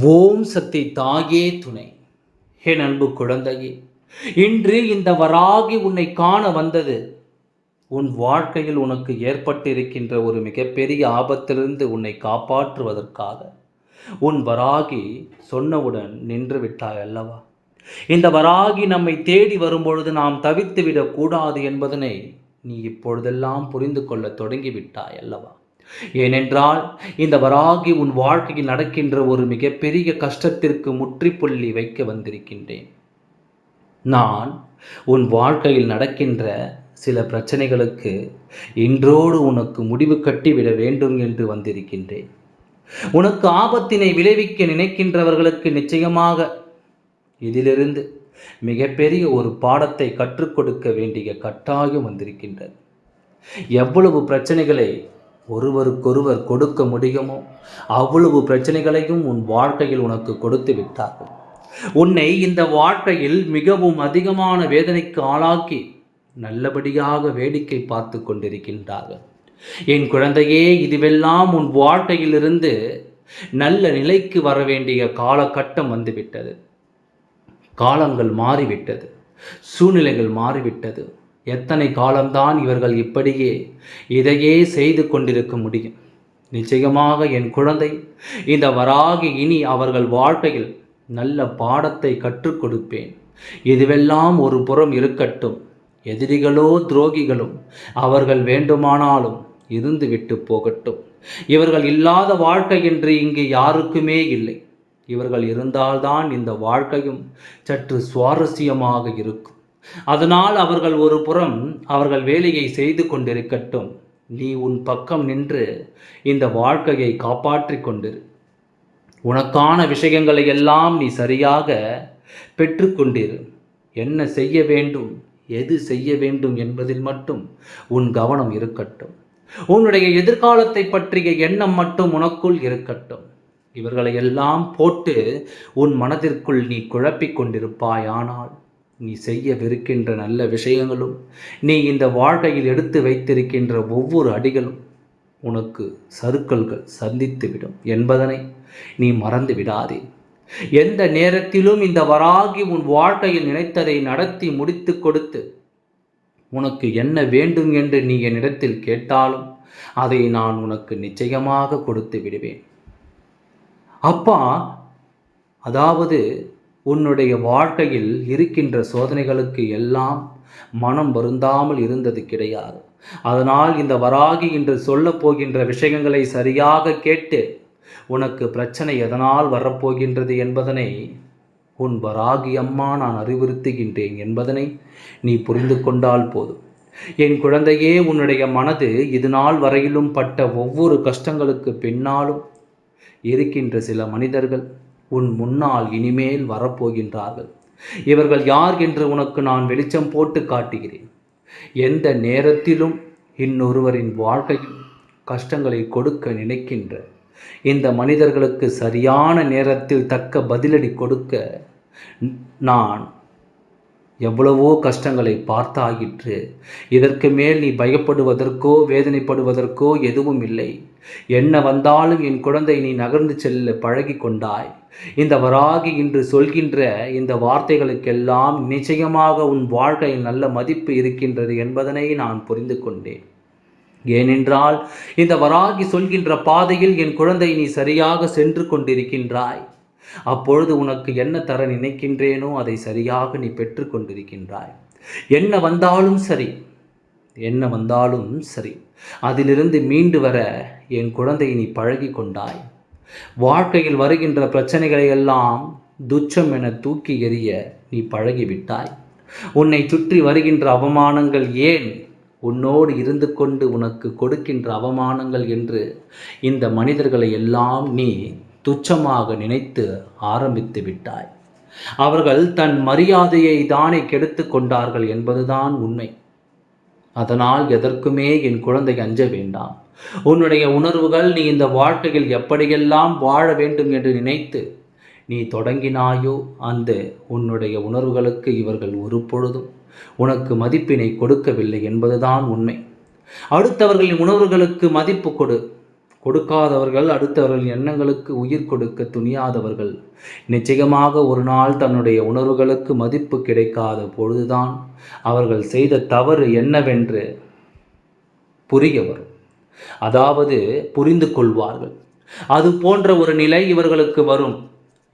ஓம் சக்தி தாயே துணை. என் அன்பு குழந்தையே இன்று இந்த வராகி உன்னை காண வந்தது. உன் வாழ்க்கையில் உனக்கு ஏற்பட்டிருக்கின்ற ஒரு மிகப்பெரிய ஆபத்திலிருந்து உன்னை காப்பாற்றுவதற்காக உன் வராகி சொன்னவுடன் நின்று விட்டாய் அல்லவா? இந்த வராகி நம்மை தேடி வரும்பொழுது நாம் தவித்து விடக்கூடாது என்பதனை நீ இப்பொழுதெல்லாம் புரிந்து கொள்ள தொடங்கிவிட்டாய் அல்லவா? ஏனென்றால் இந்த வராகி உன் வாழ்க்கையில் நடக்கின்ற ஒரு மிகப்பெரிய கஷ்டத்திற்கு முற்றுப்புள்ளி வைக்க வந்திருக்கின்றேன். நான் உன் வாழ்க்கையில் நடக்கின்ற சில பிரச்சனைகளுக்கு இன்றோடு உனக்கு முடிவு கட்டிவிட வேண்டும் என்று வந்திருக்கின்றேன். உனக்கு ஆபத்தினை விளைவிக்க நினைக்கின்றவர்களுக்கு நிச்சயமாக இதிலிருந்து மிகப்பெரிய ஒரு பாடத்தை கற்றுக் கொடுக்க வேண்டிய கட்டாயம் வந்திருக்கின்றது. எவ்வளவு பிரச்சனைகளை ஒருவருக்கொருவர் கொடுக்க முடியுமோ அவ்வளவு பிரச்சனைகளையும் உன் வாழ்க்கையில் உனக்கு கொடுத்து விட்டார்கள். உன்னை இந்த வாழ்க்கையில் மிகவும் அதிகமான வேதனைக்கு ஆளாக்கி நல்லபடியாக வேடிக்கை பார்த்து கொண்டிருக்கின்றார்கள். என் குழந்தையே இதுவெல்லாம் உன் வாழ்க்கையிலிருந்து நல்ல நிலைக்கு வர வேண்டிய காலகட்டம் வந்துவிட்டது. காலங்கள் மாறிவிட்டது. சூழ்நிலைகள் மாறிவிட்டது. எத்தனை காலம்தான் இவர்கள் இப்படியே இதையே செய்து கொண்டிருக்க முடியும்? நிச்சயமாக என் குழந்தை இந்த வராகி இனி அவர்கள் வாழ்க்கையில் நல்ல பாடத்தை கற்றுக் கொடுப்பேன். இதுவெல்லாம் ஒரு புறம் இருக்கட்டும். எதிரிகளோ துரோகிகளும் அவர்கள் வேண்டுமானாலும் இருந்து விட்டு போகட்டும். இவர்கள் இல்லாத வாழ்க்கை என்று இங்கு யாருக்குமே இல்லை. இவர்கள் இருந்தால்தான் இந்த வாழ்க்கையும் சற்று சுவாரஸ்யமாக இருக்கும். அதனால் அவர்கள் ஒரு புறம் அவர்கள் வேலையை செய்து கொண்டிருக்கட்டும். நீ உன் பக்கம் நின்று இந்த வாழ்க்கையை காப்பாற்றிக் கொண்டிரு. உனக்கான விஷயங்களை எல்லாம் நீ சரியாக பெற்றுக்கொண்டிரு என்ன செய்ய வேண்டும் எது செய்ய வேண்டும் என்பதில் மட்டும் உன் கவனம் இருக்கட்டும். உன்னுடைய எதிர்காலத்தை பற்றிய எண்ணம் மட்டும் உனக்குள் இருக்கட்டும். இவர்களை எல்லாம் போட்டு உன் மனதிற்குள் நீ குழப்பிக் கொண்டிருப்பாயானால் நீ செய்யவிருக்கின்ற நல்ல விஷயங்களும் நீ இந்த வாழ்க்கையில் எடுத்து வைத்திருக்கின்ற ஒவ்வொரு அடிகளும் உனக்கு சறுக்கல்கள் சந்தித்துவிடும் என்பதனை நீ மறந்து விடாதே. எந்த நேரத்திலும் இந்த வராகி உன் வாழ்க்கையில் நினைத்ததை நடத்தி முடித்து கொடுத்து உனக்கு என்ன வேண்டும் என்று நீ என்னிடத்தில் கேட்டாலும் அதை நான் உனக்கு நிச்சயமாக கொடுத்து விடுவேன். அப்பா அதாவது உன்னுடைய வாழ்க்கையில் இருக்கின்ற சோதனைகளுக்கு எல்லாம் மனம் வருந்தாமல் இருந்தது கிடையாது. அதனால் இந்த வராகி என்று சொல்லப் போகின்ற விஷயங்களை சரியாக கேட்டு உனக்கு பிரச்சனை எதனால் வரப்போகின்றது என்பதனை உன் வராகி அம்மா நான் அறிவுறுத்துகின்றேன் என்பதனை நீ புரிந்து கொண்டால் போதும். என் குழந்தையே உன்னுடைய மனது இது நாள் வரையிலும் பட்ட ஒவ்வொரு கஷ்டங்களுக்கு பின்னாலும் இருக்கின்ற சில மனிதர்கள் உன் முன்னால் இனிமேல் வரப்போகின்றார்கள். இவர்கள் யார் என்று உனக்கு நான் வெளிச்சம் போட்டு காட்டுகிறேன். எந்த நேரத்திலும் இன்னொருவரின் வாழ்க்கையில் கஷ்டங்களை கொடுக்க நினைக்கின்ற இந்த மனிதர்களுக்கு சரியான நேரத்தில் தக்க பதிலடி கொடுக்க நான் எவ்வளவோ கஷ்டங்களை பார்த்தாகிற்று இதற்கு மேல் நீ பயப்படுவதற்கோ வேதனைப்படுவதற்கோ எதுவும் இல்லை. என்ன வந்தாலும் என் குழந்தை நீ நகர்ந்து செல்ல பழகி கொண்டாய். இந்த வராகி இன்று சொல்கின்ற இந்த வார்த்தைகளுக்கெல்லாம் நிச்சயமாக உன் வாழ்க்கையில் நல்ல மதிப்பு இருக்கின்றது என்பதனை நான் புரிந்து கொண்டேன். ஏனென்றால் இந்த வராகி சொல்கின்ற பாதையில் என் குழந்தை நீ சரியாக சென்று கொண்டிருக்கின்றாய். அப்பொழுது உனக்கு என்ன தர நினைக்கின்றேனோ அதை சரியாக நீ பெற்று கொண்டிருக்கின்றாய். என்ன வந்தாலும் சரி என்ன வந்தாலும் சரி அதிலிருந்து மீண்டு வர என் குழந்தை நீ பழகி கொண்டாய். வாழ்க்கையில் வருகின்ற பிரச்சனைகளை எல்லாம் துச்சம் என தூக்கி எறிய நீ பழகிவிட்டாய். உன்னை சுற்றி வருகின்ற அவமானங்கள் ஏன் உன்னோடு இருந்து கொண்டு உனக்கு கொடுக்கின்ற அவமானங்கள் என்று இந்த மனிதர்களை எல்லாம் நீ துச்சமாக நினைத்து ஆரம்பித்து விட்டாய். அவர்கள் தன் மரியாதையை தானே கெடுத்து கொண்டார்கள் என்பதுதான் உண்மை. அதனால் எதற்குமே என் குழந்தை அஞ்ச வேண்டாம். உன்னுடைய உணர்வுகள் நீ இந்த வாழ்க்கையில் எப்படியெல்லாம் வாழ வேண்டும் என்று நினைத்து நீ தொடங்கினாயோ அந்த உன்னுடைய உணர்வுகளுக்கு இவர்கள் ஒரு பொழுதும் உனக்கு மதிப்பினை கொடுக்கவில்லை என்பதுதான் உண்மை. அடுத்தவர்களின் உணர்வுகளுக்கு மதிப்பு கொடு. கொடுக்காதவர்கள் அடுத்தவர்களின் எண்ணங்களுக்கு உயிர் கொடுக்க துணியாதவர்கள். நிச்சயமாக ஒரு நாள் தன்னுடைய உணர்வுகளுக்கு மதிப்பு கிடைக்காத பொழுதுதான் அவர்கள் செய்த தவறு என்னவென்று புரிய வரும். அதாவது புரிந்து கொள்வார்கள். அது போன்ற ஒரு நிலை இவர்களுக்கு வரும்.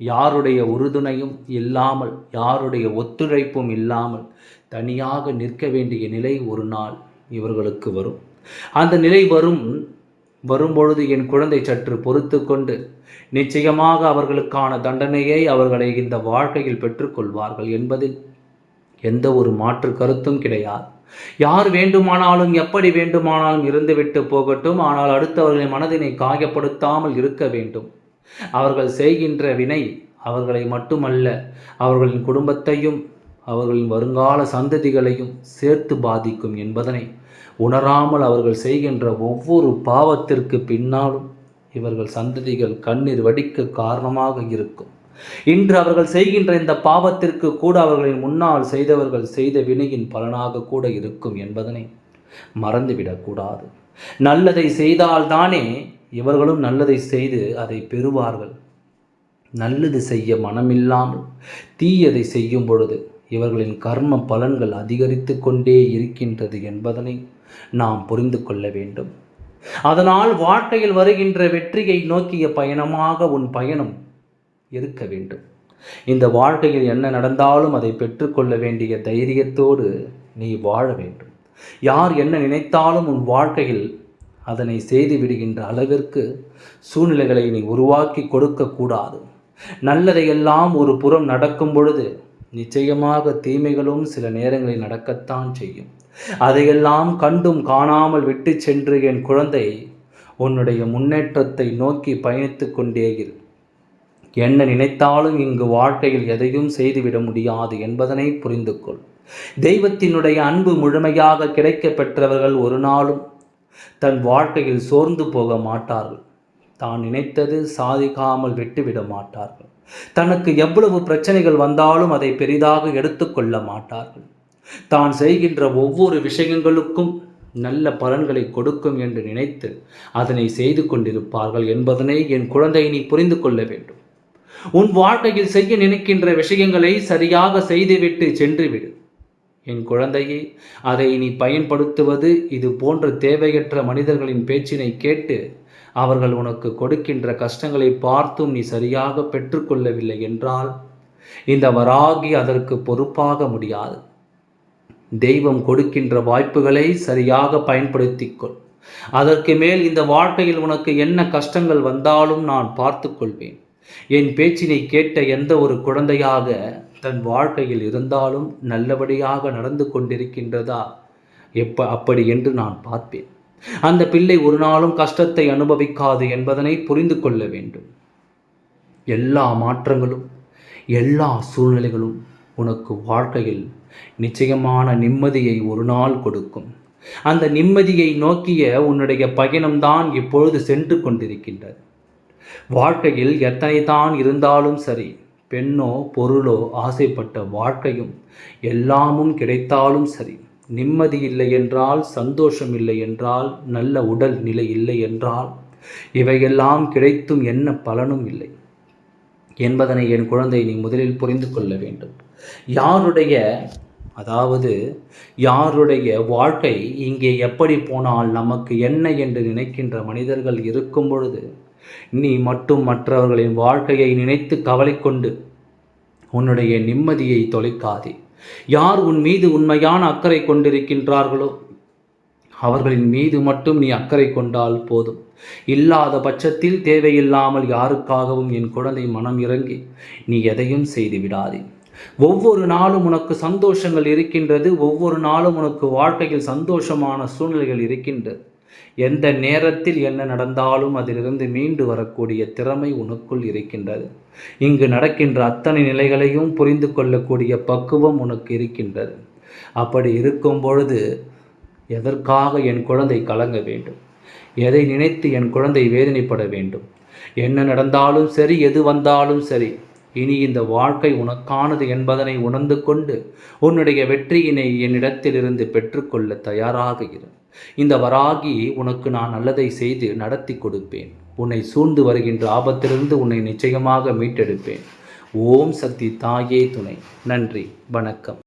யாருடைய உறுதுணையும் இல்லாமல் யாருடைய ஒத்துழைப்பும் இல்லாமல் தனியாக நிற்க வேண்டிய நிலை ஒரு நாள் இவர்களுக்கு வரும். அந்த நிலை வரும் வரும்பொழுது என் குழந்தை சற்று பொறுத்து கொண்டு நிச்சயமாக அவர்களுக்கான தண்டனையை அவர்களை இந்த வாழ்க்கையில் பெற்றுக்கொள்வார்கள் என்பதில் எந்த ஒரு மாற்று கருத்தும் கிடையாது. யார் வேண்டுமானாலும் எப்படி வேண்டுமானாலும் இருந்துவிட்டு போகட்டும் ஆனால் அடுத்தவர்களின் மனதினை காயப்படுத்தாமல் இருக்க வேண்டும். அவர்கள் செய்கின்ற வினை அவர்களை மட்டுமல்ல அவர்களின் குடும்பத்தையும் அவர்களின் வருங்கால சந்ததிகளையும் சேர்த்து பாதிக்கும் என்பதனை உணராமல் அவர்கள் செய்கின்ற ஒவ்வொரு பாவத்திற்கு பின்னாலும் இவர்கள் சந்ததிகள் கண்ணீர் வடிக்க காரணமாக இருக்கும். இன்று அவர்கள் செய்கின்ற இந்த பாவத்திற்கு கூட அவர்களின் முன்னால் செய்தவர்கள் செய்த வினையின் பலனாக கூட இருக்கும் என்பதனை மறந்துவிடக்கூடாது. நல்லதை செய்தால்தானே இவர்களும் நல்லதை செய்து அதை பெறுவார்கள். நல்லது செய்ய மனமில்லாமல் தீயதை செய்யும் பொழுது இவர்களின் கர்ம பலன்கள் அதிகரித்து கொண்டே இருக்கின்றது என்பதனை நாம் புரிந்து கொள்ள வேண்டும். அதனால் வாழ்க்கையில் வருகின்ற வெற்றியை நோக்கிய பயணமாக உன் பயணம் இருக்க வேண்டும். இந்த வாழ்க்கையில் என்ன நடந்தாலும் அதை பெற்றுக்கொள்ள வேண்டிய தைரியத்தோடு நீ வாழ வேண்டும். யார் என்ன நினைத்தாலும் உன் வாழ்க்கையில் அதனை செய்து விடுகின்ற அளவிற்கு சூழ்நிலைகளை நீ உருவாக்கி கொடுக்கக்கூடாது நல்லதையெல்லாம் ஒரு புறம் நடக்கும் பொழுது நிச்சயமாக தீமைகளும் சில நேரங்களில் நடக்கத்தான் செய்யும். அதையெல்லாம் கண்டும் காணாமல் விட்டு சென்று என் குழந்தை உன்னுடைய முன்னேற்றத்தை நோக்கி பயணித்து கொண்டே இரு. என்ன நினைத்தாலும் இங்கு வாழ்க்கையில் எதையும் செய்துவிட முடியாது என்பதனை புரிந்து கொள் தெய்வத்தினுடைய அன்பு முழுமையாக கிடைக்க பெற்றவர்கள் ஒரு நாளும் தன் வாழ்க்கையில் சோர்ந்து போக மாட்டார்கள். தான் நினைத்தது சாதிக்காமல் விட்டுவிட மாட்டார்கள். தனக்கு எவ்வளவு பிரச்சனைகள் வந்தாலும் அதை பெரிதாக எடுத்துக்கொள்ள மாட்டார்கள். தான் செய்கின்ற ஒவ்வொரு விஷயங்களுக்கும் நல்ல பலன்களை கொடுக்கும் என்று நினைத்து அதனை செய்து கொண்டிருப்பார்கள் என்பதனை என் குழந்தை நீ புரிந்து கொள்ள வேண்டும். உன் வாழ்க்கையில் செய்ய நினைக்கின்ற விஷயங்களை சரியாக செய்துவிட்டு சென்றுவிடு. என் குழந்தையே அதை நீ பயன்படுத்துவது இது போன்ற தேவையற்ற மனிதர்களின் பேச்சினை கேட்டு அவர்கள் உனக்கு கொடுக்கின்ற கஷ்டங்களை பார்த்தும் நீ சரியாக பெற்றுக்கொள்ளவில்லை என்றால் இந்த வராகி அதற்கு பொறுப்பாக முடியாது. தெய்வம் கொடுக்கின்ற வாய்ப்புகளை சரியாக பயன்படுத்திக்கொள். அதற்கு மேல் இந்த வாழ்க்கையில் உனக்கு என்ன கஷ்டங்கள் வந்தாலும் நான் பார்த்துக்கொள்வேன். என் பேச்சினை கேட்ட எந்த ஒரு குழந்தையாக தன் வாழ்க்கையில் இருந்தாலும் நல்லபடியாக நடந்து கொண்டிருக்கின்றதா? எப்ப அப்படி என்று நான் பார்ப்பேன். அந்த பிள்ளை ஒரு நாளும் கஷ்டத்தை அனுபவிக்காது என்பதனை புரிந்து கொள்ள வேண்டும். எல்லா மாற்றங்களும் எல்லா சூழ்நிலைகளும் உனக்கு வாழ்க்கையில் நிச்சயமான நிம்மதியை ஒரு நாள் கொடுக்கும். அந்த நிம்மதியை நோக்கிய உன்னுடைய பயணம்தான் இப்பொழுது சென்று கொண்டிருக்கின்றது. வாழ்க்கையில் எத்தனை தான் இருந்தாலும் சரி பெண்ணோ பொருளோ ஆசைப்பட்ட வாழ்க்கையும் எல்லாமும் கிடைத்தாலும் சரி நிம்மதி இல்லை என்றால் சந்தோஷம் இல்லை என்றால் நல்ல உடல் நிலை இல்லை என்றால் இவையெல்லாம் கிடைத்தும் என்ன பலனும் இல்லை என்பதனை என் குழந்தை நீ முதலில் புரிந்து கொள்ள வேண்டும். யாருடைய அதாவது யாருடைய வாழ்க்கை இங்கே எப்படி போனால் நமக்கு என்ன என்று நினைக்கின்ற மனிதர்கள் இருக்கும் பொழுது நீ மட்டும் மற்றவர்களின் வாழ்க்கையை நினைத்து கவலை கொண்டு உன்னுடைய நிம்மதியை தொலைக்காதே. யார் உன் மீது உண்மையான அக்கறை கொண்டிருக்கின்றார்களோ அவர்களின் மீது மட்டும் நீ அக்கறை கொண்டால் போதும். இல்லாத பட்சத்தில் தேவையில்லாமல் யாருக்காகவும் என் குழந்தை மனம் இறங்கி நீ எதையும் செய்து விடாதே. ஒவ்வொரு நாளும் உனக்கு சந்தோஷங்கள் இருக்கின்றது ஒவ்வொரு நாளும் உனக்கு வாழ்க்கையில் சந்தோஷமான சூழ்நிலைகள் இருக்கின்றது எந்த நேரத்தில் என்ன நடந்தாலும் அதிலிருந்து மீண்டு வரக்கூடிய திறமை உனக்குள் இருக்கின்றது. இங்கு நடக்கின்ற அத்தனை நிலைகளையும் புரிந்து கொள்ளக்கூடிய பக்குவம் உனக்கு இருக்கின்றது. அப்படி இருக்கும் பொழுது எதற்காக என் குழந்தை கலங்க வேண்டும்? எதை நினைத்து என் குழந்தை வேதனைப்பட வேண்டும்? என்ன நடந்தாலும் சரி எது வந்தாலும் சரி இனி இந்த வாழ்க்கை உனக்கானது என்பதனை உணர்ந்து கொண்டு உன்னுடைய வெற்றியினை என்னிடத்திலிருந்து பெற்றுக்கொள்ள தயாராக இரு. இந்த வராகி உனக்கு நான் நல்லதை செய்து நடத்தி கொடுப்பேன். உன்னை சூழ்ந்து வருகின்ற ஆபத்திலிருந்து உன்னை நிச்சயமாக மீட்டெடுப்பேன். ஓம் சக்தி தாயே துணை. நன்றி. வணக்கம்.